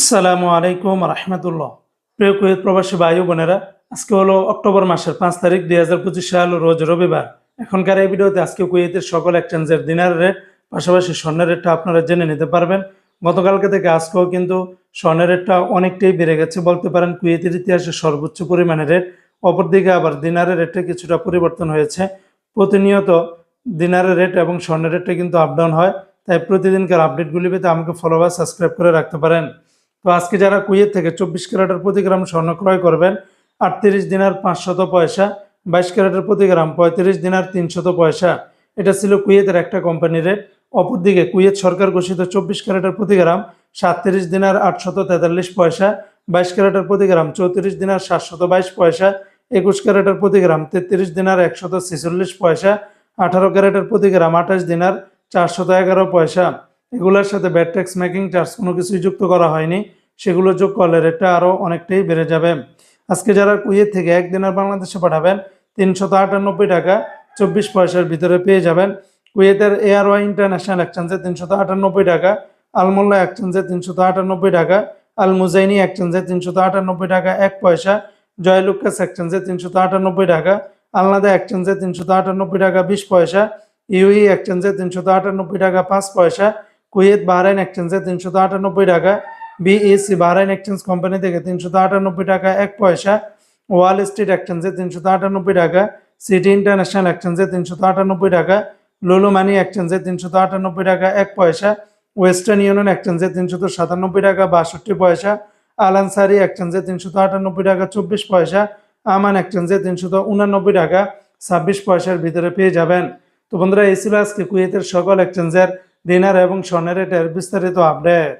আসসালামু আলাইকুম রহমতুল্লাহ। প্রিয় কুয়েত প্রবাসী ভাই বোনেরা, আজকে হলো অক্টোবর মাসের পাঁচ তারিখ দুই হাজার পঁচিশ সাল, রোজ রবিবার। এখনকার এই ভিডিওতে আজকে কুয়েতের সকল এক্সচেঞ্জের দিনার রেট পাশাপাশি স্বর্ণের রেটটা আপনারা জেনে নিতে পারবেন। গতকালকে থেকে আজকেও কিন্তু স্বর্ণের রেটটা অনেকটাই বেড়ে গেছে, বলতে পারেন কুয়েতের ইতিহাসে সর্বোচ্চ পরিমাণের রেট। অপরদিকে আবার দিনারের রেটে কিছুটা পরিবর্তন হয়েছে। প্রতিনিয়ত দিনারের রেট এবং স্বর্ণের রেটটা কিন্তু আপ ডাউন হয়। তাই প্রতিদিনকার আপডেটগুলি পেতে আমাকে ফলো বা সাবস্ক্রাইব করে রাখতে পারেন। তো আজকে যারা কুয়েত থেকে চব্বিশ ক্যারেটের প্রতি গ্রাম স্বর্ণ ক্রয় করবেন, আটত্রিশ দিনার পাঁচশত পয়সা, বাইশ ক্যারেটের প্রতি গ্রাম পঁয়ত্রিশ দিনার তিনশত পয়সা। এটা ছিল কুয়েতের একটা কোম্পানি রেট অপরদিকে কুয়েত সরকার ঘোষিত চব্বিশ ক্যারেটের প্রতি গ্রাম সাতত্রিশ দিনার আটশত তেতাল্লিশ পয়সা, বাইশ ক্যারেটের প্রতি গ্রাম চৌত্রিশ দিনার সাতশত বাইশ পয়সা, একুশ ক্যারেটের প্রতি গ্রাম তেত্রিশ দিনার একশত ছেচল্লিশ পয়সা, আঠারো ক্যারেটের প্রতি গ্রাম আঠাশ দিনার চারশত এগারো পয়সা। এগুলোর সাথে ব্যাট ট্যাক্স মেকিং চার্জ কোনো কিছুই যুক্ত করা হয়নি। সেগুলো যোগ করলে রেটটা আরও অনেকটাই বেড়ে যাবে। আজকে যারা কুয়েত থেকে একদিনের বাংলাদেশে পাঠাবেন, তিনশত আটানব্বই টাকা চব্বিশ পয়সার ভিতরে পেয়ে যাবেন। কুয়েতের এয়ারওয়াই ইন্টারন্যাশনাল এক্সচেঞ্জে তিনশত আটানব্বই টাকা, আলমোল্লা এক্সচেঞ্জে তিনশত আটানব্বই টাকা আল মুজাইনি এক্সচেঞ্জে তিনশত আটানব্বই টাকা, এক পয়সা জয়লুকাস এক্সচেঞ্জে তিনশত আটানব্বই টাকা, আলনাদা এক্সচেঞ্জে তিনশত আটানব্বই টাকা, বিশ পয়সা, ইউই এক্সচেঞ্জে তিনশত আটানব্বই টাকা, পাঁচ পয়সা কুয়েত, বাহরাইন এক্সচেঞ্জে তিনশত আটানব্বই টাকা, বিএসসি, বাহরাইন এক্সচেঞ্জ কোম্পানি থেকে তিনশত আটানব্বই টাকা এক পয়সা, ওয়াল স্ট্রিট এক্সচেঞ্জে তিনশত আটানব্বই টাকা, সিটি ইন্টারন্যাশনাল এক্সচেঞ্জে তিনশত আটানব্বই টাকা, লুলু মানি এক্সচেঞ্জে তিনশত আটানব্বই টাকা এক পয়সা, ওয়েস্টার্ন ইউনিয়ন এক্সচেঞ্জে তিনশত সাতানব্বই টাকা বাষট্টি পয়সা, আলানসারি এক্সচেঞ্জে তিনশত আটানব্বই টাকা চব্বিশ পয়সা, আমান এক্সচেঞ্জে তিনশত উনানব্বই টাকা ছাব্বিশ পয়সার ভিতরে পেয়ে যাবেন। তো বন্ধুরা ছিল আজকে কুয়েতের সকল এক্সচেঞ্জের ডিনার এবং স্বর্ণের রেটের বিস্তারিত আপডেট